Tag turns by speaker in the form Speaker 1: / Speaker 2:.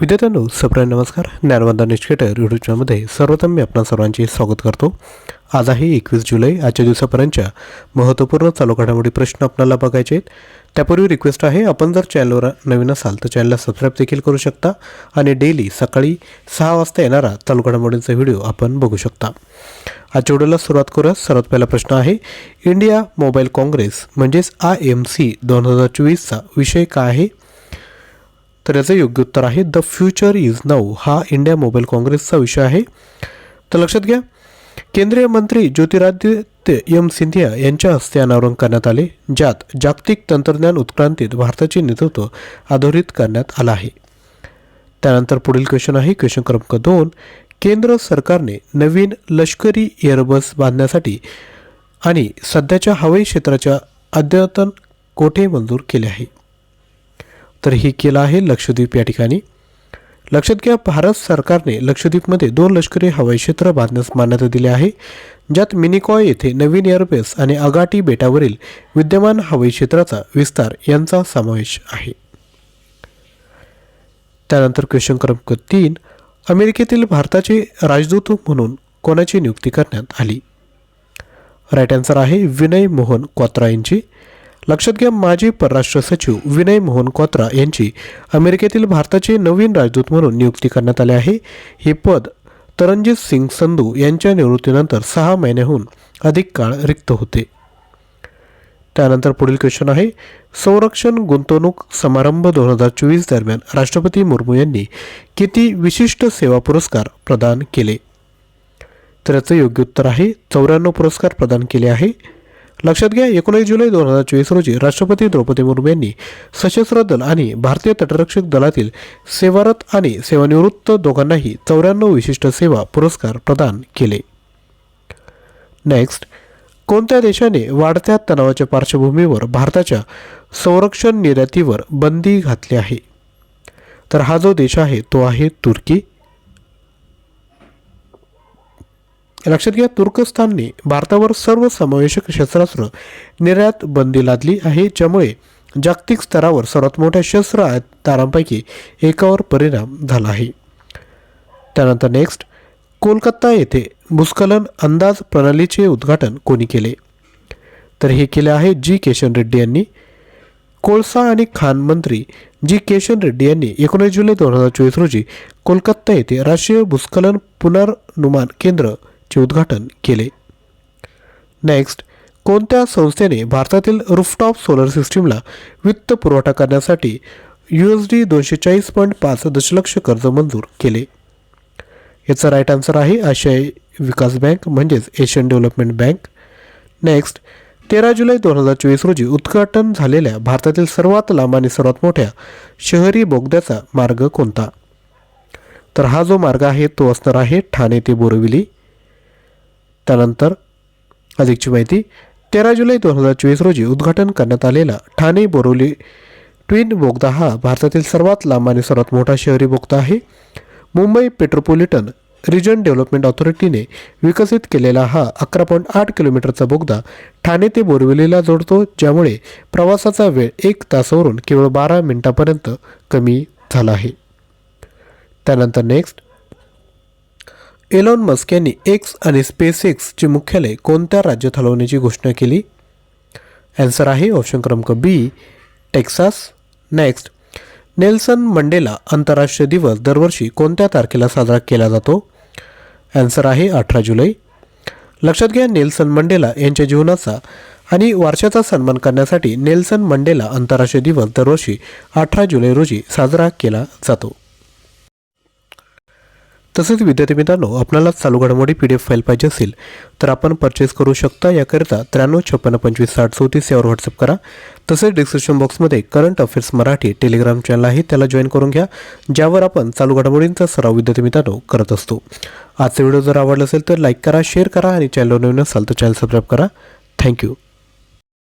Speaker 1: विद्यार्थ्यांनो सप्राय नमस्कार. ज्ञानवंता निष्केटर यूट्यूब चॅनलमध्ये सर्वप्रथम मी आपणा सर्वांचे स्वागत करतो. आज आहे एकवीस जुलै आजच्या दिवसापर्यंतच्या महत्त्वपूर्ण चालू घडामोडी प्रश्न आपल्याला बघायचे आहेत. त्यापूर्वी रिक्वेस्ट आहे आपण जर चॅनलवर नवीन असाल तर चॅनलला सबस्क्राईब देखील करू शकता आणि डेली सकाळी सहा वाजता येणारा चालू घडामोडींचा व्हिडिओ आपण बघू शकता. आजच्या व्हिडिओला सुरुवात करूया सर्वात पहिला प्रश्न आहे इंडिया मोबाईल काँग्रेस म्हणजेच आय एम सी दोन हजार चोवीसचा विषय काय आहे? तर याचं योग्य उत्तर आहे द फ्युचर इज नऊ हा इंडिया मोबाईल काँग्रेसचा विषय आहे. तर लक्षात घ्या केंद्रीय मंत्री ज्योतिरादित्य एम सिंधिया यांच्या हस्ते अनावरण करण्यात आले ज्यात जागतिक तंत्रज्ञान उत्क्रांतीत भारताचे नेतृत्व अधोरित करण्यात आलं आहे. त्यानंतर पुढील क्वेश्चन आहे क्वेश्चन क्रमांक दोन केंद्र सरकारने नवीन लष्करी एअरबस बांधण्यासाठी आणि सध्याच्या हवाई क्षेत्राच्या अद्यतन कोठे मंजूर केले आहे? तर हे केलं आहे लक्षद्वीप या ठिकाणी. लक्षात घ्या भारत सरकारने लक्षद्वीपमध्ये दोन लष्करी हवाई क्षेत्र बांधण्यास मान्यता दिली आहे ज्यात मिनिकॉय येथे नवीन एअरबेस आणि अगाटी बेटावरील विद्यमान हवाई क्षेत्राचा विस्तार यांचा समावेश आहे. त्यानंतर क्वेश्चन क्रमांक तीन अमेरिकेतील भारताचे राजदूत म्हणून कोणाची नियुक्ती करण्यात आली? राईट आन्सर आहे विनय मोहन क्वात्रा यांची लक्षात घ्या माजी परराष्ट्र सचिव विनय मोहन क्वात्रा यांची अमेरिकेतील भारताचे नवीन राजदूत म्हणून नियुक्ती करण्यात आले आहे. हे पद तरंजित सिंग संधू यांच्या निवृत्तीनंतर सहा महिन्याहून अधिक काळ रिक्त होते. त्यानंतर पुढील क्वेश्चन आहे संरक्षण गुंतवणूक समारंभ दोन हजार चोवीस दरम्यान राष्ट्रपती मुर्मू यांनी किती विशिष्ट सेवा पुरस्कार प्रदान केले? तर याचं योग्य उत्तर आहे चौऱ्याण्णव पुरस्कार प्रदान केले आहे. लक्षात घ्या एकोणीस जुलै दोन हजार चोवीस रोजी राष्ट्रपती द्रौपदी मुर्मू यांनी सशस्त्र दल आणि भारतीय तटरक्षक दलातील सेवारत आणि सेवानिवृत्त दोघांनाही चौऱ्याण्णव विशिष्ट सेवा पुरस्कार प्रदान केले. नेक्स्ट कोणत्या देशाने वाढत्या तणावाच्या पार्श्वभूमीवर भारताच्या संरक्षण निर्यातीवर बंदी घातली आहे? तर हा जो देश आहे तो आहे तुर्की. लक्षात घ्या तुर्कस्तानने भारतावर सर्व समावेशक शस्त्रास्त्र निर्यात बंदी लादली आहे ज्यामुळे जागतिक स्तरावर सर्वात मोठ्या शस्त्र आयातदारांपैकी एकावर परिणाम झाला आहे. त्यानंतर नेक्स्ट कोलकाता येथे भूस्खलन अंदाज प्रणालीचे उद्घाटन कोणी केले? तर हे केले आहे जी. किशन रेड्डी यांनी. कोळसा आणि खान मंत्री जी. केशन रेड्डी यांनी एकोणीस जुलै दोन हजार चोवीस रोजी कोलकाता येथे राष्ट्रीय भूस्खलन पुनर्नुमान केंद्रचे उद्घाटन केले. नेक्स्ट कोणत्या संस्थेने भारतातील रूफटॉप सोलर सिस्टीमला वित्त पुरवठा करण्यासाठी यू एस डी दोनशे चाळीस पॉईंट पाच दशलक्ष कर्ज मंजूर केले? याचा राईट आन्सर आहे आशियाई विकास बँक म्हणजेच एशियन डेव्हलपमेंट बँक नेक्स्ट तेरा जुलै दोन हजार चोवीस रोजी उद्घाटन झालेल्या भारतातील सर्वात लांब आणि सर्वात मोठ्या शहरी बोगद्याचा मार्ग कोणता? तर हा जो मार्ग आहे तो असणार आहे ठाणे ते बोरिवली. त्यानंतर अधिकची माहिती तेरा जुलै दोन हजार चोवीस रोजी उद्घाटन करण्यात आलेला ठाणे बोरिवली ट्विन बोगदा हा भारतातील सर्वात लांब आणि सर्वात मोठा शहरी बोगदा आहे. मुंबई पेट्रोपोलिटन रिजन डेव्हलपमेंट ऑथॉरिटीने विकसित केलेला हा अकरा पॉईंट आठ किलोमीटरचा बोगदा ठाणे ते बोरिवलीला जोडतो ज्यामुळे प्रवासाचा वेळ एक तासावरून केवळ बारा मिनिटापर्यंत कमी झाला आहे. त्यानंतर नेक्स्ट एलॉन मस्क यांनी एक्स आणि स्पेस एक्सचे मुख्यालय कोणत्या राज्यात हलवण्याची घोषणा केली? ॲन्सर आहे ऑप्शन क्रमांक B Texas next Nelson Mandela आंतरराष्ट्रीय दिवस दरवर्षी कोणत्या तारखेला साजरा केला जातो? ॲन्सर आहे अठरा जुलै. लक्षात घ्या नेल्सन मंडेला यांच्या जीवनाचा आणि वारशाचा सन्मान करण्यासाठी नेल्सन मंडेला आंतरराष्ट्रीय दिवस दरवर्षी अठरा जुलै रोजी साजरा केला जातो. तसेच विद्यार्थी मित्रांनो आपल्याला चालू घडामोडी पी डी एफ फाईल पाहिजे असेल तर आपण परचेस करू शकता. याकरिता त्र्याण्णव छप्पन्न पंचवीस साठ चौतीस यावर व्हॉट्सअप करा. तसेच डिस्क्रिप्शन बॉक्समध्ये current affairs Marathi Telegram channel आहे त्याला जॉईन करून घ्या ज्यावर आपण चालू घडामोडींचा सराव विद्यार्थी मित्रांनो करत असतो. आजचा व्हिडिओ जर आवडला असेल तर लाईक करा शेअर करा आणि चॅनल नवीन असाल तर चॅनल सबस्क्राईब करा. थँक्यू